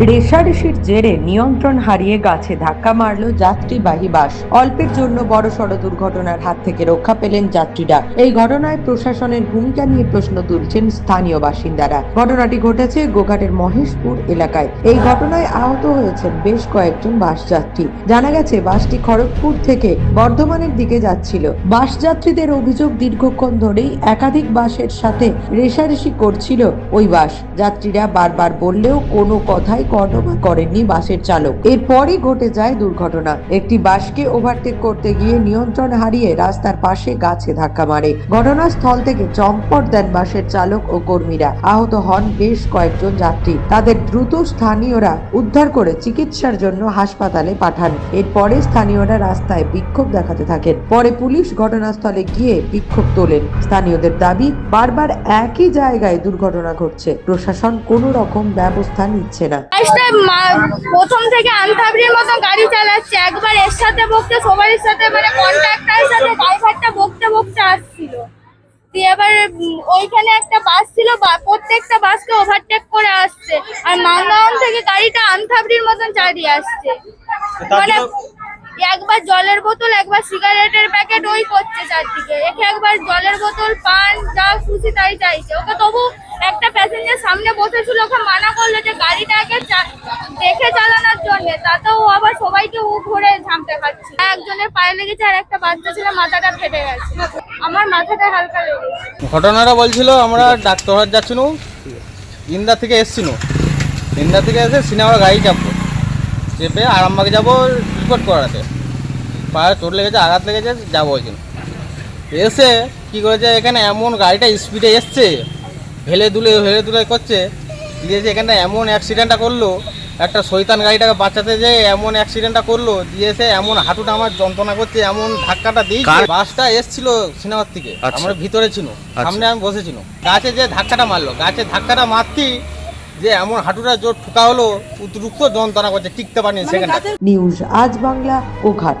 রেশারেশির জেরে নিয়ন্ত্রণ হারিয়ে গাছে ধাক্কা মারল যাত্রীবাহী বাস। অল্পের জন্য বড়সড় দুর্ঘটনার হাত থেকে রক্ষা পেলেন যাত্রীরা। এই ঘটনায় প্রশাসনের ভূমিকা নিয়ে প্রশ্ন তুলছেন স্থানীয় বাসিন্দারা। ঘটনাটি ঘটেছে গোঘাটের মহেশপুর এলাকায়। এই ঘটনায় আহত হয়েছেন বেশ কয়েকজন বাস যাত্রী। জানা গেছে, বাসটি খড়গপুর থেকে বর্ধমানের দিকে যাচ্ছিল। বাস যাত্রীদের অভিযোগ দীর্ঘক্ষণ ধরেই একাধিক বাসের সাথে রেশারেশি করছিল ওই বাস। যাত্রীরা বারবার বললেও কোনো কথাই কর্ণপাত করেননি বাসের চালক। এরপরই ঘটে যায় দুর্ঘটনা। একটি বাসকে ওভারটেক করতে গিয়ে নিয়ন্ত্রণ হারিয়ে রাস্তার পাশে গাছে ধাক্কা মারে। ঘটনাস্থল থেকে চম্পট দেন বাসের চালক ও কর্মীরা। আহত হন বেশ কয়েকজন যাত্রী। তাদের দ্রুত স্থানীয়রা উদ্ধার করে চিকিৎসার জন্য হাসপাতালে পাঠান। এরপরে স্থানীয়রা রাস্তায় বিক্ষোভ দেখাতে থাকেন। পরে পুলিশ ঘটনাস্থলে গিয়ে বিক্ষোভ তোলেন। স্থানীয়দের দাবি, বারবার একই জায়গায় দুর্ঘটনা ঘটছে। প্রশাসন কোনো রকম ব্যবস্থা নিচ্ছে না। বাসটা মা- প্রথম থেকে আনথাবড়ির মতো গাড়ি চালাচ্ছে। একবার এর সাথে বকতে সবার সাথে মানে কন্ট্রাক্টরের সাথে ড্রাইভারটা বকতে বকতে আসছিল। দিয়ে এবার ওইখানে একটা বাস ছিল বা- প্রত্যেকটা বাসকে ওভারটেক করে আসছে। আর মাঙ্গাওন থেকে গাড়িটা আনথাবড়ির মতন চালিয়ে আসছে। মানে একবার জলের বোতল একবার সিগারেটের প্যাকেট ওই করছে চারদিকে। একে একবার জলের বোতল পান যা খুশি তাই চাইছে। ওকে তবু সামনে বসেছিল ওকে মানা করল যে গাড়িটাকে দেখে চালানোর জন্য। তাতেও আবার সবাইকে ও ঘুরে ঝামতে খাচ্ছে একজনের পায়ে লেগেছে আর একটা বাচ্চা ছিল মাথাটা ফেটে গেছে। আমার মাথাটা হালকা লেগেছে। ঘটনাটা বলছিল, আমরা ডাক্তার যাচ্ছিল ইন্দা থেকে এসছিল ইন্দা থেকে এসে সিনেমার গাড়ি চাপবো। চেপে আরামবাগে যাব রিপোর্ট করাতে। পায়ে চোট লেগেছে, আঘাত লেগেছে, যাব ওই এসে কী করেছে, এখানে এমন গাড়িটা স্পিডে এসছে। হেলে দুলে হেলে দুলে করছে। দিয়েছে এখানটা এমন অ্যাক্সিডেন্টটা করল একটা শৈতান গাড়িটাকে বাঁচাতে যে এমন অ্যাক্সিডেন্টটা করল দিয়েছে এমন হাঁটুটা আমার যন্ত্রণা করছে এমন ধাক্কাটা দিই বাসটা এসছিল সিনেমার থেকে আচ্ছা। আমরা ভিতরে ছিল সামনে আমি বসেছিল গাছে যে ধাক্কাটা মারলো গাছে ধাক্কাটা মারতি যে এমন হাঁটুটা জোর ঠুকা হলো উদ্রুক্ত যন্ত্রণা করছে টিকতে পারিনি সেখানে নিউজ আজ বাংলা ও ঘাট।